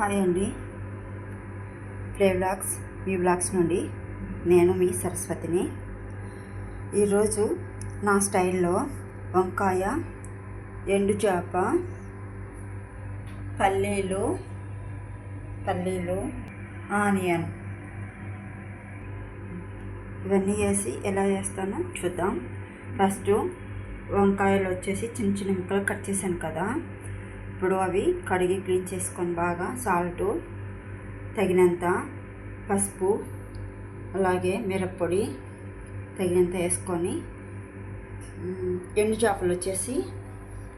Hi అండి. Play blogs మీ blogs నుండి నేను మీ సరస్వతిని. ఈరోజు నా స్టైల్లో వంకాయ ఎండు చేప పల్లీలు పల్లీలు ఆనియన్ ఇవన్నీ వేసి ఎలా చేస్తానో చూద్దాం. ఫస్ట్ వంకాయలు వచ్చేసి చిన్న చిన్న ముక్కలు కట్ చేశాను కదా. ఇప్పుడు అవి కడిగి క్లీన్ చేసుకొని బాగా సాల్టు తగినంత పసుపు అలాగే మిరప్పొడి తగినంత వేసుకొని ఎండు చేపలు వచ్చేసి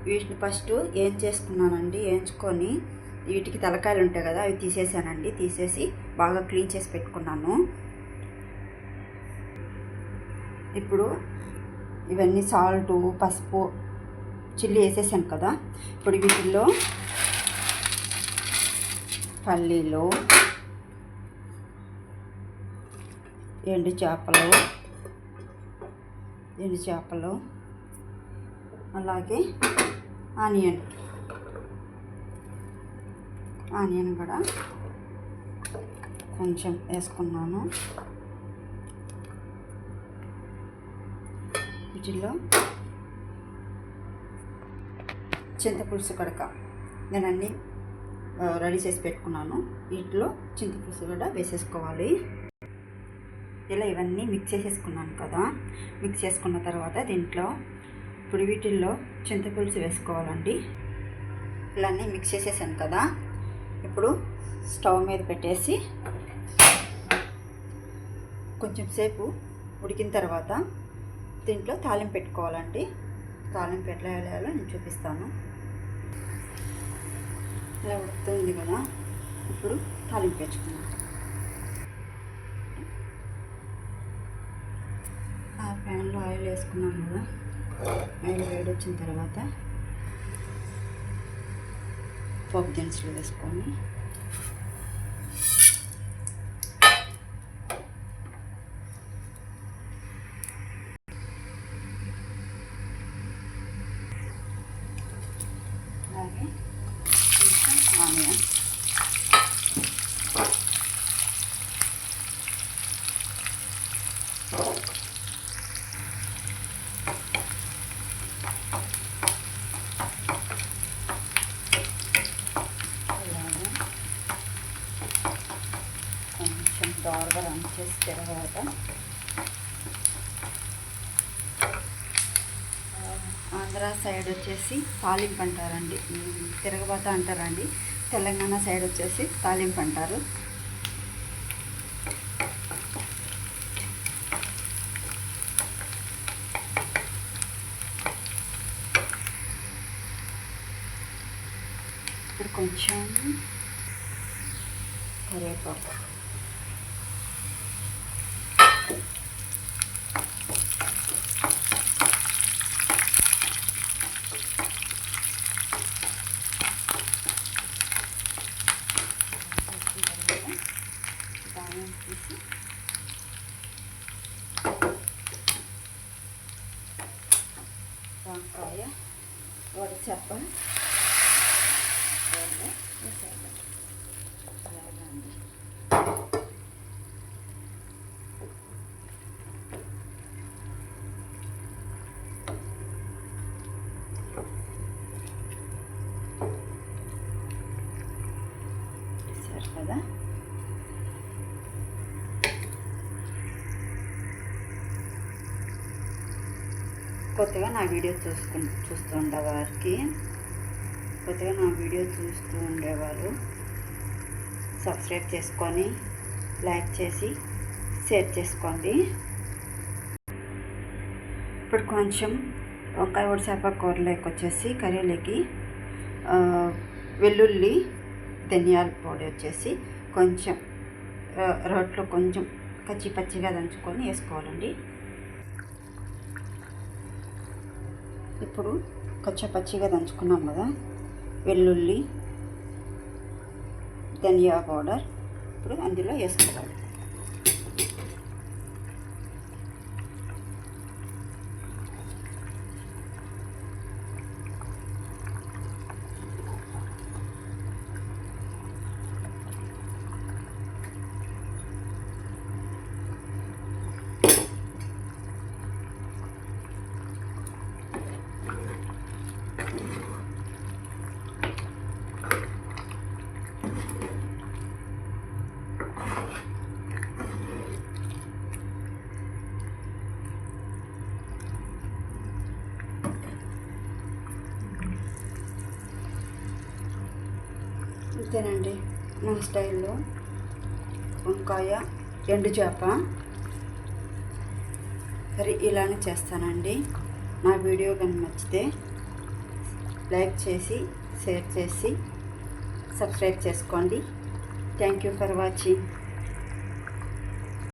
వీటిని ఫస్ట్ ఏం చేసుకున్నానండి వేయించుకొని వీటికి తలకాయలు ఉంటాయి కదా అవి తీసేసానండి తీసేసి బాగా క్లీన్ చేసి పెట్టుకున్నాను. ఇప్పుడు ఇవన్నీ సాల్టు పసుపు చిల్లి వేసేసాను కదా. ఇప్పుడు వీటిల్లో పల్లీలు ఎండు చేపలు ఎండు చేపలు అలాగే ఆనియన్ ఆనియన్ కూడా కొంచెం వేసుకున్నాను. వీటిల్లో చింతపులుసు కడక నేను అన్నీ రెడీ చేసి పెట్టుకున్నాను. వీటిలో చింతపులుసు కూడా వేసేసుకోవాలి. ఇలా ఇవన్నీ మిక్స్ చేసేసుకున్నాను కదా. మిక్స్ చేసుకున్న తర్వాత దీంట్లో ఇప్పుడు వీటిల్లో చింతపులుసు వేసుకోవాలండి. ఇలా అన్నీ మిక్స్ చేసేసాను కదా. ఇప్పుడు స్టవ్ మీద పెట్టేసి కొంచెం సేపు ఉడికిన తర్వాత దీంట్లో తాలింపు పెట్టుకోవాలండి. తాలింపు ఎట్లా వేయాలో నేను చూపిస్తాను. ఇలా ఉడుకుతుంది కదా ఇప్పుడు తాలింపు పెంచుకున్నాం ఆ ప్యాన్లో ఆయిల్ వేసుకున్నాం కదా ఆయిల్ వేడి వచ్చిన తర్వాత పోపు దినుసులు వేసుకొని అలాగే కొంచెం ఆనియన్ అలాగే కొంచెం దోరగా రన్ చేసి తర్వాత ఆంధ్ర సైడ్ వచ్చేసి తాలింపు అంటారండి. తిరగబాత అంటారండి. తెలంగాణ సైడ్ వచ్చేసి తాలింపు అంటారు. ఇప్పుడు కొంచెం కరివేపాకు. వంకాయ వడచేప అలాగే అండి చూసారు కదా కొత్తగా నా వీడియో చూసుకు చూస్తూ ఉండేవారికి కొత్తగా నా వీడియో చూస్తూ ఉండేవారు సబ్స్క్రైబ్ చేసుకొని లైక్ చేసి షేర్ చేసుకోండి. ఇప్పుడు కొంచెం వంకాయ ఉడిచేప కూరలోకి వచ్చేసి కర్రీలోకి వెల్లుల్లి ధనియాల పొడి వచ్చేసి కొంచెం రోట్లో కొంచెం కచ్చి పచ్చిగా దంచుకొని వేసుకోవాలండి. ఇప్పుడు కొంచెం పచ్చిగా దంచుకున్నాం కదా. వెల్లుల్లి ధనియా పౌడర్. ఇప్పుడు అందులో వేసుకోవాలి అంతేనండి. నా స్టైల్లో వంకాయ ఎండు చేప. మరి ఇలానే చేస్తానండి. నా వీడియో కానీ నచ్చితే లైక్ చేసి షేర్ చేసి సబ్స్క్రైబ్ చేసుకోండి. Thank you for watching.